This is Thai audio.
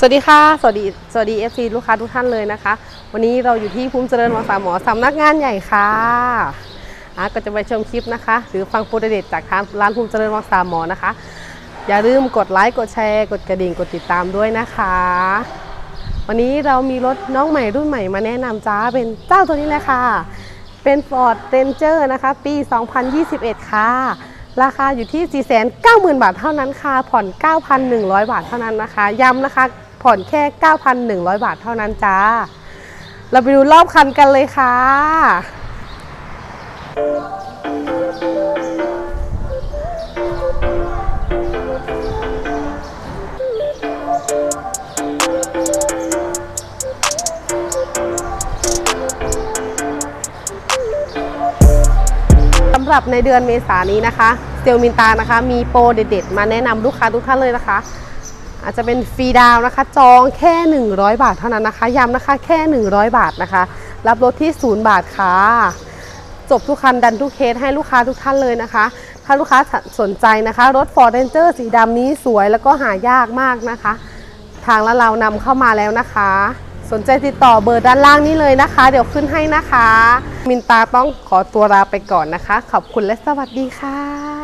สวัสดีค่ะ สวัสดี สวัสดี FC ลูกค้าทุกท่านเลยนะคะ วันนี้เราอยู่ที่ภูมิเจริญวังสามหมอสำนักงานใหญ่ค่ะอะก็จะไปชมคลิปนะคะ หรือฟังโปรเดตจากทางร้านภูมิเจริญวังสามหมอนะคะ อย่าลืมกดไลค์ กดแชร์ กดกระดิ่ง กดติดตามด้วยนะคะ วันนี้เรามีรถน้องใหม่รุ่นใหม่มาแนะนำจ้า เป็นเจ้าตัวนี้เลยค่ะ เป็น Ford Ranger นะคะ ปี 2021 ค่ะราคาอยู่ที่ 490,000 บาทเท่านั้นค่ะ ผ่อน 9,100 บาทเท่านั้นนะคะ ย้ำนะคะ ผ่อนแค่ 9,100 บาทเท่านั้นจ้า เราไปดูรอบคันกันเลยค่ะ สำหรับในเดือนเมษายนนี้นะคะเซลมินตานะคะ มีโปรเด็ดๆ มาแนะนำลูกค้าทุกท่านเลยนะคะ อาจจะเป็นฟรีดาวน์นะคะ จองแค่ 100 บาทเท่านั้นนะคะ ย้ำนะคะแค่ 100 บาทนะคะ รับรถที่ 0 บาทค่ะ จบทุกคันดันทุกเคสให้ลูกค้าทุกท่านเลยนะคะ ถ้าลูกค้าสนใจนะคะ รถ Ford Ranger สีดำนี้สวยแล้วก็หายากมากนะคะ ทางละเรานำเข้ามาแล้วนะคะ สนใจติดต่อเบอร์ด้านล่างนี้เลยนะคะ เดี๋ยวขึ้นให้นะคะ มินตาต้องขอตัวลาไปก่อนนะคะ ขอบคุณและสวัสดีค่ะ